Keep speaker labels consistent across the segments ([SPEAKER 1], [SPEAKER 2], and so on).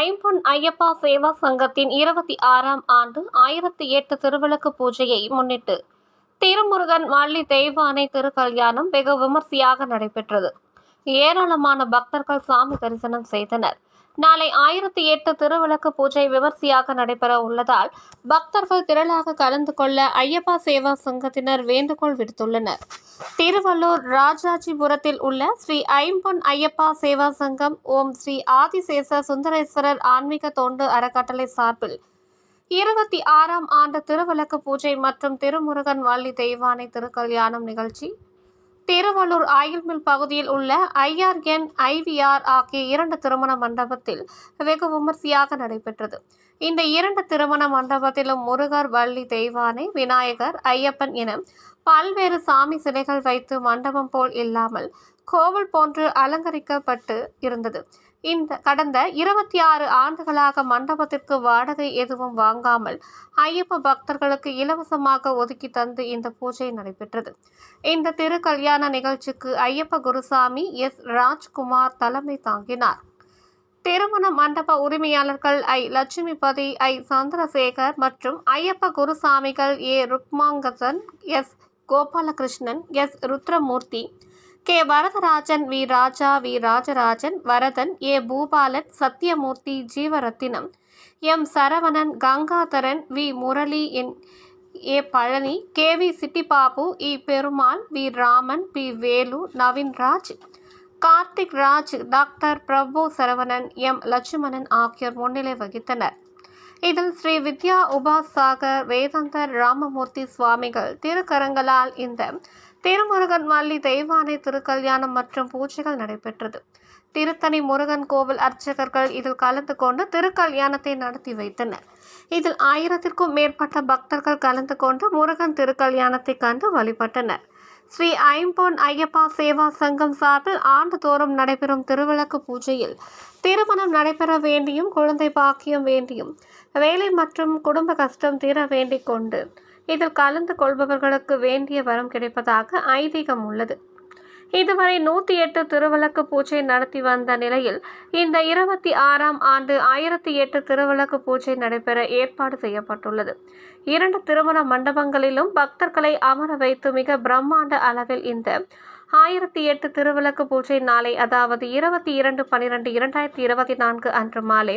[SPEAKER 1] ஐயப்பா சேவா சங்கத்தின் இருபத்தி ஆறாம் ஆண்டு ஆயிரத்தி எட்டு திருவிளக்கு பூஜையை முன்னிட்டு திருமுருகன் வள்ளி தெய்வானை திருக்கல்யாணம் வெகு விமர்சையாக நடைபெற்றது. ஏராளமான பக்தர்கள் சாமி தரிசனம் செய்தனர். நாளை ஆயிரத்தி எட்டு திருவிளக்கு பூஜை விமர்சையாக நடைபெற உள்ளதால் பக்தர்கள் திரளாக கலந்து கொள்ள ஐயப்பா சேவா சங்கத்தினர் வேண்டுகோள் விடுத்துள்ளனர். திருவள்ளூர் ராஜாஜிபுரத்தில் உள்ள ஸ்ரீ ஐம்பொன் ஐயப்பா சேவா சங்கம் ஓம் ஸ்ரீ ஆதிசேஷ சுந்தரேஸ்வரர் ஆன்மீக தொண்டு அறக்கட்டளை சார்பில் இருபத்தி ஆறாம் ஆண்டு திருவிளக்கு பூஜை மற்றும் திருமுருகன் வள்ளி தெய்வானை திருக்கல்யாணம் நிகழ்ச்சி திருவள்ளூர் ஆயில்மில் பகுதியில் உள்ள ஐஆர்என் ஐவிஆர் ஆகிய இரண்டு திருமண மண்டபத்தில் வெகு விமர்சையாக நடைபெற்றது. இந்த இரண்டு திருமண மண்டபத்திலும் முருகர் வள்ளி தெய்வானை விநாயகர் ஐயப்பன் என பல்வேறு சாமி சிலைகள் வைத்து மண்டபம் போல் இல்லாமல் கோவில் போன்று அலங்கரிக்கப்பட்டு இருந்தது. இந்த கடந்த இருபத்தி ஆறு ஆண்டுகளாக மண்டபத்திற்கு வாடகை எதுவும் வாங்காமல் ஐயப்ப பக்தர்களுக்கு இலவசமாக ஒதுக்கி தந்து இந்த பூஜை நடைபெற்றது. இந்த திருக்கல்யாண நிகழ்ச்சிக்கு ஐயப்ப குருசாமி எஸ். ராஜ்குமார் தலைமை தாங்கினார். திருமண மண்டப உரிமையாளர்கள் ஐ. லட்சுமிபதி ஐ. சந்திரசேகர் மற்றும் Ayyappa குருசாமிகள் A. Rukmangathan S. Gopalakrishnan S. Rudramoorthy K. Varadarajan V. Raja V. Rajarajan Varadhan A. Boopalan Sathyamoorthy Jeevarathinam. M. Saravanan Gangadharan V. Murali N. A. Palani K. V. Chittibabu E. Perumal V. Raman P. Velu Naveenraj. Karthik Raj doctor Prabhu Saravanan M. Lakshmanan ஆகியோர் முன்னிலை வகித்தனர். இதில் ஸ்ரீ வித்யா உபாசாகர் வேதாந்தர் ராமமூர்த்தி சுவாமிகள் திருக்கரங்களால் இந்த திருமுருகன் வள்ளி தெய்வானை திருக்கல்யாணம் மற்றும் பூஜைகள் நடைபெற்றது. திருத்தணி முருகன் கோவில் அர்ச்சகர்கள் இதில் கலந்து கொண்டு திருக்கல்யாணத்தை நடத்தி வைத்தனர். இதில் ஆயிரத்திற்கும் மேற்பட்ட பக்தர்கள் கலந்து கொண்டு முருகன் திருக்கல்யாணத்தை கண்டு வழிபட்டனர். ஸ்ரீ ஐம்பொன் ஐயப்பா சேவா சங்கம் சார்பில் ஆண்டுதோறும் நடைபெறும் திருவிளக்கு பூஜையில் திருமணம் நடைபெற வேண்டியும் குழந்தை பாக்கியம் வேண்டியும் வேலை மற்றும் குடும்ப கஷ்டம் தீர வேண்டிக் கொண்டு இதில் கலந்து கொள்பவர்களுக்கு வேண்டிய வரம் கிடைப்பதாக ஐதீகம் உள்ளது. இதுவரை நூற்றி எட்டு திருவிளக்கு பூஜை நடத்தி வந்த நிலையில் இந்த இருபத்தி ஆறாம் ஆண்டு ஆயிரத்தி எட்டு திருவிளக்கு பூஜை நடைபெற ஏற்பாடு செய்யப்பட்டுள்ளது. இரண்டு திருமண மண்டபங்களிலும் பக்தர்களை அமர வைத்து மிக பிரம்மாண்ட அளவில் இந்த ஆயிரத்தி எட்டு திருவிளக்கு பூஜை நாளை அதாவது இருபத்தி இரண்டு பனிரெண்டு இரண்டாயிரத்தி இருபத்தி நான்கு அன்று மாலை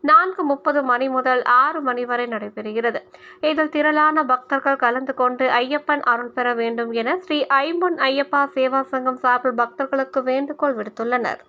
[SPEAKER 1] நான்கு முப்பது மணி முதல் ஆறு மணி வரை நடைபெறுகிறது. இதில் திரளான பக்தர்கள் கலந்து கொண்டு ஐயப்பன் அருள் பெற வேண்டும் என ஸ்ரீ ஐம்பொன் ஐயப்பா சேவா சங்கம் சார்பில் பக்தர்களுக்கு வேண்டுகோள் விடுத்துள்ளனர்.